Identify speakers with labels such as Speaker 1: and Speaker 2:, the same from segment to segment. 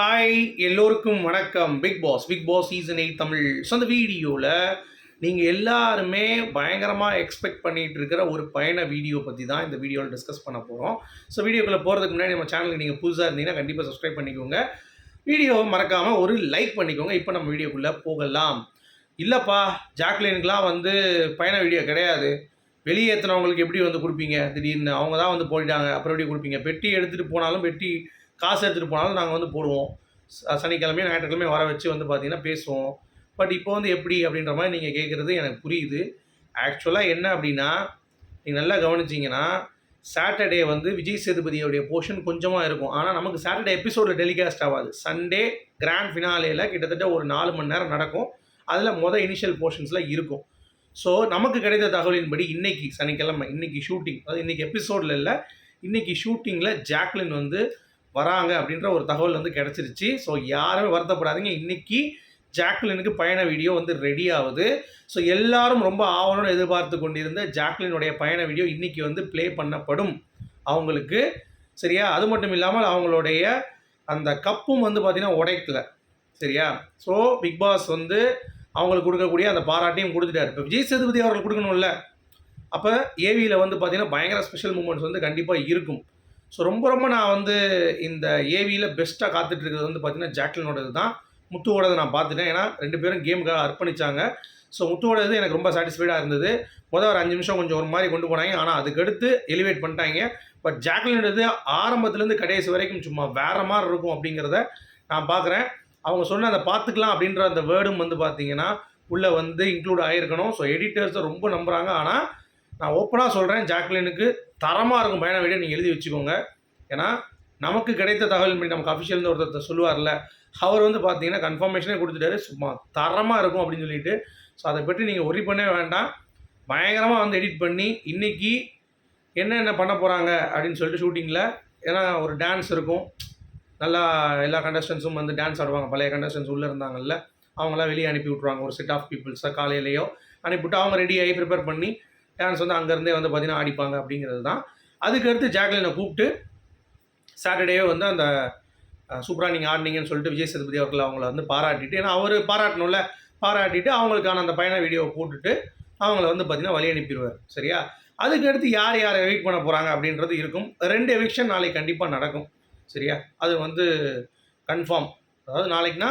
Speaker 1: Hi எல்லோருக்கும் வணக்கம். Big Boss Big Boss season eight Tamil so அந்த வீடியோவில் நீங்கள் எல்லாருமே பயங்கரமாக எக்ஸ்பெக்ட் பண்ணிகிட்டு இருக்கிற ஒரு பயண வீடியோ பற்றி தான் இந்த வீடியோவில் டிஸ்கஸ் பண்ண போகிறோம் ஸோ வீடியோக்குள்ளே போகிறதுக்கு முன்னாடி நம்ம சேனலுக்கு நீங்கள் புதுசாக இருந்தீங்கன்னா கண்டிப்பாக சப்ஸ்கிரைப் பண்ணிக்கோங்க. வீடியோவை மறக்காமல் ஒரு லைக் பண்ணிக்கோங்க. இப்போ நம்ம வீடியோக்குள்ளே போகலாம். இல்லைப்பா ஜாக்லினுக்கெலாம் வந்து பயண வீடியோ கிடையாது. வெளியேற்றினவங்களுக்கு எப்படி வந்து கொடுப்பீங்க? திடீர்னு அவங்க தான் வந்து போயிட்டாங்க. அப்புறம் எப்படி கொடுப்பீங்க? பெட்டி எடுத்துகிட்டு போனாலும் பெட்டி காசு எடுத்துகிட்டு போனாலும் நாங்கள் வந்து போடுவோம். சனிக்கிழமையும் ஞாயிற்றுக்கிழமையும் வர வச்சு வந்து பார்த்தீங்கன்னா பேசுவோம். பட் இப்போ வந்து எப்படி அப்படின்ற மாதிரி நீங்கள் கேட்குறது எனக்கு புரியுது. ஆக்சுவலாக என்ன அப்படின்னா நீங்கள் நல்லா கவனிச்சிங்கன்னா சாட்டர்டே வந்து விஜய் சேதுபதியோடைய போர்ஷன் கொஞ்சமாக இருக்கும். ஆனால் நமக்கு சாட்டர்டே எபிசோடில் டெலிகாஸ்ட் ஆகாது. சண்டே கிராண்ட் ஃபினாலேயில் கிட்டத்தட்ட ஒரு நாலு மணி நேரம் நடக்கும். அதில் மொதல் இனிஷியல் போர்ஷன்ஸில் இருக்கும். ஸோ நமக்கு கிடைத்த தகவலின்படி இன்றைக்கி சனிக்கிழமை இன்றைக்கி ஷூட்டிங் அதாவது இன்றைக்கி எபிசோடில் இல்லை இன்றைக்கி ஷூட்டிங்கில் ஜாக்லின் வந்து வராங்க அப்படின்ற ஒரு தகவல் வந்து கிடச்சிருச்சு. ஸோ யாருமே வருத்தப்படாதீங்க. இன்னைக்கு ஜாக்லினுக்கு பயண வீடியோ வந்து ரெடி ஆகுது. ஸோ எல்லாரும் ரொம்ப ஆவலோடு எதிர்பார்த்து கொண்டிருந்த ஜாக்லினுடைய பயண வீடியோ இன்றைக்கி வந்து ப்ளே பண்ணப்படும் அவங்களுக்கு. சரியா? அது மட்டும் இல்லாமல் அவங்களுடைய அந்த கப்பும் வந்து பார்த்திங்கன்னா உடைக்கல. சரியா? ஸோ பிக் பாஸ் வந்து அவங்களுக்கு கொடுக்கக்கூடிய அந்த பாராட்டையும் கொடுத்துட்டாரு. இப்போ விஜய் சேதுபதி அவர்கள் கொடுக்கணும்ல. அப்போ ஏவியில் வந்து பார்த்தீங்கன்னா பயங்கர ஸ்பெஷல் மூமெண்ட்ஸ் வந்து கண்டிப்பாக இருக்கும். ஸோ ரொம்ப ரொம்ப நான் வந்து இந்த ஏவியில் பெஸ்ட்டாக காத்துட்டு இருக்கிறது வந்து பார்த்தீங்கன்னா ஜாக்லினோடது தான். முத்துவோடது நான் பார்த்துட்டேன் ஏன்னா ரெண்டு பேரும் கேமுக்காக அர்ப்பணிச்சாங்க. ஸோ முத்துவோடது எனக்கு ரொம்ப சாட்டிஸ்ஃபைடாக இருந்தது. முதல் ஒரு அஞ்சு நிமிஷம் கொஞ்சம் ஒரு மாதிரி கொண்டு போனாங்க. ஆனால் அதுக்கடுத்து எலிவேட் பண்ணிட்டாங்க. பட் ஜாக்லினோடது ஆரம்பத்துலேருந்து கடைசி வரைக்கும் சும்மா வேற மாதிரி இருக்கும் அப்படிங்கிறத நான் பார்க்குறேன் அவங்க சொன்ன அதை பார்த்துக்கலாம் அப்படின்ற அந்த வேர்டும் வந்து பார்த்தீங்கன்னா உள்ளே வந்து இன்க்ளூட் ஆகிருக்கணும் ஸோ எடிட்டர்ஸை ரொம்ப நம்புகிறாங்க ஆனால் நான் ஓப்பனாக சொல்கிறேன் ஜாக்லினுக்கு தரமாக இருக்கும் பயண வீடியோ நீங்கள் எழுதி வச்சுக்கோங்க. ஏன்னா நமக்கு கிடைத்த தகவல் படி நமக்கு அஃபிஷியல்னு ஒருத்தர் சொல்லுவார்ல அவர் வந்து பார்த்தீங்கன்னா கன்ஃபர்மேஷனே கொடுத்துட்டாரு சும்மா தரமாக இருக்கும் அப்படின்னு சொல்லிட்டு. ஸோ அதை பற்றி நீங்கள் ஒரி பண்ணவே வேண்டாம். பயங்கரமாக வந்து எடிட் பண்ணி இன்னைக்கு என்னென்ன பண்ண போகிறாங்க அப்படின்னு சொல்லிட்டு ஷூட்டிங்கில் ஏன்னா ஒரு டான்ஸ் இருக்கும். நல்லா எல்லா கண்டஸ்டன்ஸும் வந்து டான்ஸ் ஆடுவாங்க. பழைய கண்டஸ்டன்ஸ் உள்ளே இருந்தாங்கல்ல அவங்களாம் வெளியே அனுப்பி விட்ருவாங்க ஒரு செட் ஆஃப் பீப்புள்ஸை காலையிலையோ அனுப்பிவிட்டு அவங்க ரெடியாகி ப்ரிப்பேர் பண்ணி டான்ஸ் வந்து அங்கேருந்தே வந்து பார்த்தீங்கன்னா ஆடிப்பாங்க அப்படிங்கிறது தான். அதுக்கடுத்து ஜாக்லினை கூப்பிட்டு சாட்டர்டேவே வந்து அந்த சூப்பராக நீங்கள் ஆடினீங்கன்னு சொல்லிட்டு விஜய் சேதுபதி அவர்கள் அவங்கள வந்து பாராட்டிட்டு ஏன்னா அவர் பாராட்டணும்ல பாராட்டிட்டு அவங்களுக்கான அந்த பயண வீடியோவை போட்டுட்டு அவங்கள வந்து பார்த்தீங்கன்னா வழி அனுப்பிடுவார். சரியா? அதுக்கடுத்து யார் யாரை வெயிட் பண்ண போகிறாங்க அப்படின்றது இருக்கும். ரெண்டு எவிக்ஷன் நாளைக்கு கண்டிப்பாக நடக்கும். சரியா? அது வந்து கன்ஃபார்ம் அதாவது நாளைக்குனா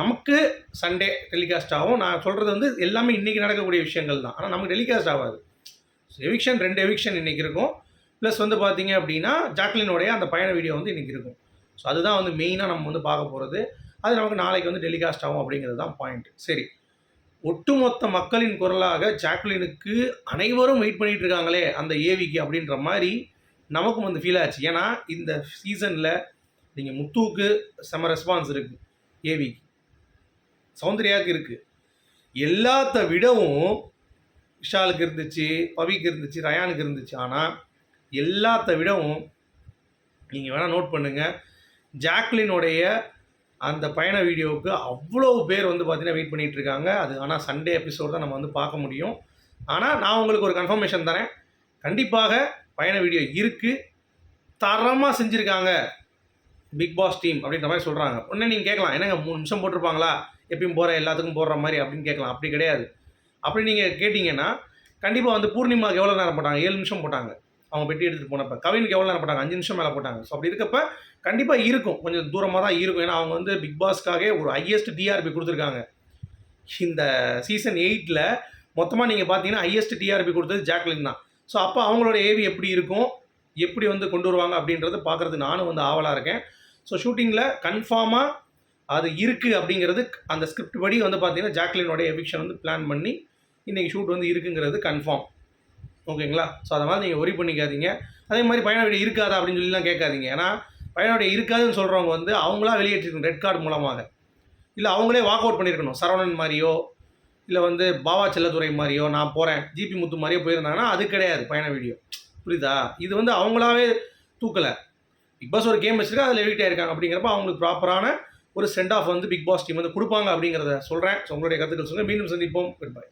Speaker 1: நமக்கு சண்டே டெலிகாஸ்ட் ஆகும். நான் சொல்கிறது வந்து எல்லாமே இன்றைக்கி நடக்கக்கூடிய விஷயங்கள் தான். ஆனால் நமக்கு டெலிகாஸ்ட் ஆகாது. எவிக்ஷன் ரெண்டு எவிக்ஷன் இன்றைக்கி இருக்கும். ப்ளஸ் வந்து பார்த்தீங்க அப்படின்னா ஜாக்லினுடைய அந்த பயண வீடியோ வந்து இன்றைக்கி இருக்கும். ஸோ அதுதான் வந்து மெயினாக நம்ம வந்து பார்க்க போகிறது அது நமக்கு நாளைக்கு வந்து டெலிகாஸ்ட் ஆகும் அப்படிங்கிறது தான் பாயிண்ட் சரி. ஒட்டுமொத்த மக்களின் குரலாக ஜாக்லினுக்கு அனைவரும் வெயிட் பண்ணிட்டு இருக்காங்களே அந்த ஏவிக்கு அப்படின்ற மாதிரி நமக்கும் வந்து ஃபீல் ஆச்சு. ஏன்னா இந்த சீசனில் நீங்கள் முத்துவுக்கு செம ரெஸ்பான்ஸ் இருக்குது ஏவிக்கு சௌந்தர்யாவுக்கு இருக்குது எல்லாத்த விடவும் விஷாலுக்கு இருந்துச்சு பவிக்கு இருந்துச்சு ரயானுக்கு இருந்துச்சு. ஆனால் எல்லாத்த விடவும் நீங்கள் வேணால் நோட் பண்ணுங்கள் ஜாக்லினுடைய அந்த பயண வீடியோவுக்கு அவ்வளோ பேர் வந்து பார்த்தீங்கன்னா வெயிட் பண்ணிகிட்டு இருக்காங்க. அது ஆனால் சண்டே எபிசோட் தான் நம்ம வந்து பார்க்க முடியும். ஆனால் நான் உங்களுக்கு ஒரு கன்ஃபர்மேஷன் தரேன். கண்டிப்பாக பயண வீடியோ இருக்குது தரமாக செஞ்சுருக்காங்க. பிக் பாஸ் டீம் அப்படின்ற மாதிரி சொல்கிறாங்க உடனே நீங்கள் கேட்கலாம். என்னங்க மூணு நிமிஷம் போட்டிருப்பாங்களா? எப்பயும் போகிற எல்லாத்துக்கும் போடுற மாதிரி அப்படின்னு கேட்கலாம். அப்படி கிடையாது. அப்படி நீங்கள் கேட்டிங்கன்னா கண்டிப்பாக வந்து பூர்ணிமாவுக்கு எவ்வளோ நேரம் போட்டாங்க? ஏழு நிமிஷம் போட்டாங்க. அவங்க பெட்டி எடுத்துகிட்டு போனப்போ. கவினுக்கு எவ்வளோ நேரம் போட்டாங்க? அஞ்சு நிமிஷம் மேலே போட்டாங்க. ஸோ அப்படி இருக்கப்ப கண்டிப்பாக இருக்கும். கொஞ்சம் தூரமாக தான் இருக்கும். ஏன்னா அவங்க வந்து பிக் பாஸ்க்காகவே ஒரு ஹையஸ்ட் டிஆர்பி கொடுத்துருக்காங்க. இந்த சீசன் எயிட்டில் மொத்தமாக நீங்கள் பார்த்தீங்கன்னா ஹையஸ்ட் டிஆர்பி கொடுத்தது ஜாக்லின் தான். ஸோ அப்போ அவங்களோட ஏவி எப்படி இருக்கும்? எப்படி வந்து கொண்டு வருவாங்க? அப்படின்றது பார்க்குறது நானும் வந்து ஆவலாக இருக்கேன். ஸோ ஷூட்டிங்கில் கன்ஃபார்மாக அது இருக்குது அப்படிங்கிறது அந்த ஸ்கிரிப்ட் படி வந்து பார்த்தீங்கன்னா ஜாக்லினோட எவிக்ஷன் வந்து பிளான் பண்ணி இன்றைக்கி ஷூட் வந்து இருக்குங்கிறது கன்ஃபார்ம் ஓகேங்களா? ஸோ அதனால் நீங்கள் ஒரி பண்ணிக்காதீங்க. அதே மாதிரி பயண இருக்காதா அப்படின்னு சொல்லிலாம் கேட்காதீங்க. ஏன்னா பயண இருக்காதுன்னு சொல்கிறவங்க வந்து அவங்களா வெளியேற்றிருக்கணும் ரெட் கார்டு மூலமாக. இல்லை அவங்களே வாக் அவுட் பண்ணியிருக்கணும். சரவணன் மாதிரியோ இல்லை வந்து பாவா செல்லத்துறை மாதிரியோ நான் போகிறேன் ஜிபி முத்து மாதிரியோ போயிருந்தாங்கன்னா அது கிடையாது பயண வீடியோ. புரியுதா? இது வந்து அவங்களாவே தூக்கலை. பிக் பாஸ் ஒரு கேம் வச்சுருக்கா அதில் எடிட் ஆயிருக்காங்க. அப்படிங்கிறப்ப அவங்களுக்கு ப்ராப்பரான ஒரு சென்ட் ஆஃப் வந்து பிக் பாஸ் டீம் வந்து கொடுப்பாங்க அப்படிங்கிறத சொல்கிறேன் ஸோ உங்களுடைய கருத்துக்கள் சொல்லுங்கள் மீண்டும் சந்திப்போம். Good bye